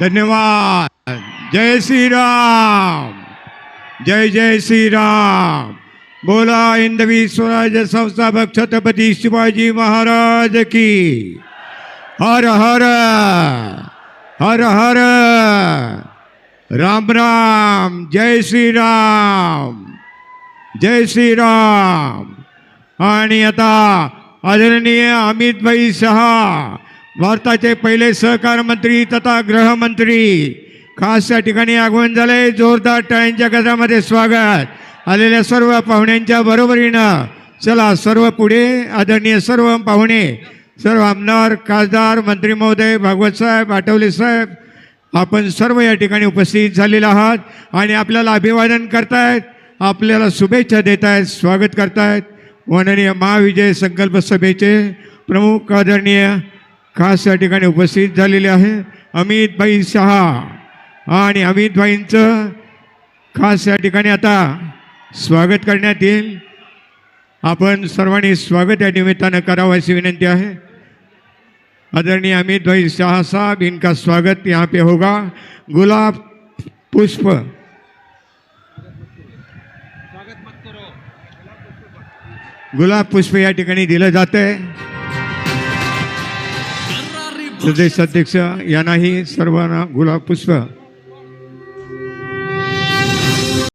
धन्यवाद। जय श्री राम जय जय श्री राम बोला हिंदवी स्वराज्य संस्थापक छत्रपती शिवाजी महाराज की। हर हर हर हर। राम राम। जय श्री राम जय श्रीराम। आणि आता आदरणीय अमित भाई शहा भारताचे पहिले सहकार मंत्री तथा गृहमंत्री. खास या ठिकाणी आगमन झाले जोरदार टाळ्यांच्या गजरामध्ये स्वागत. आलेल्या सर्व पाहुण्यांच्या बरोबरीनं चला सर्व पुढे. आदरणीय सर्व पाहुणे सर्व आमदार खासदार मंत्री महोदय भागवत साहेब आठवले साहेब आपण सर्व या ठिकाणी उपस्थित झालेले आहात आणि आपल्याला अभिवादन करतायत आपल्याला शुभेच्छा देत आहेत स्वागत करतायत. माननीय महाविजय संकल्प सभेचे प्रमुख आदरणीय खास या ठिकाणी उपस्थित झालेले आहे अमितभाई शहा. आणि अमितभाईंचं खास या ठिकाणी आता स्वागत करण्यात येईल. आपण सर्वांनी स्वागत या निमित्तानं करावं अशी विनंती आहे. आदरणीय अमित भाई शाह साहब इनका स्वागत यहाँ पे होगा. गुलाब पुष्प. गुलाब पुष्प या ठिकाणी दिलं जातं आहे प्रदेशाध्यक्ष यांनाही सर्वांना गुलाब पुष्प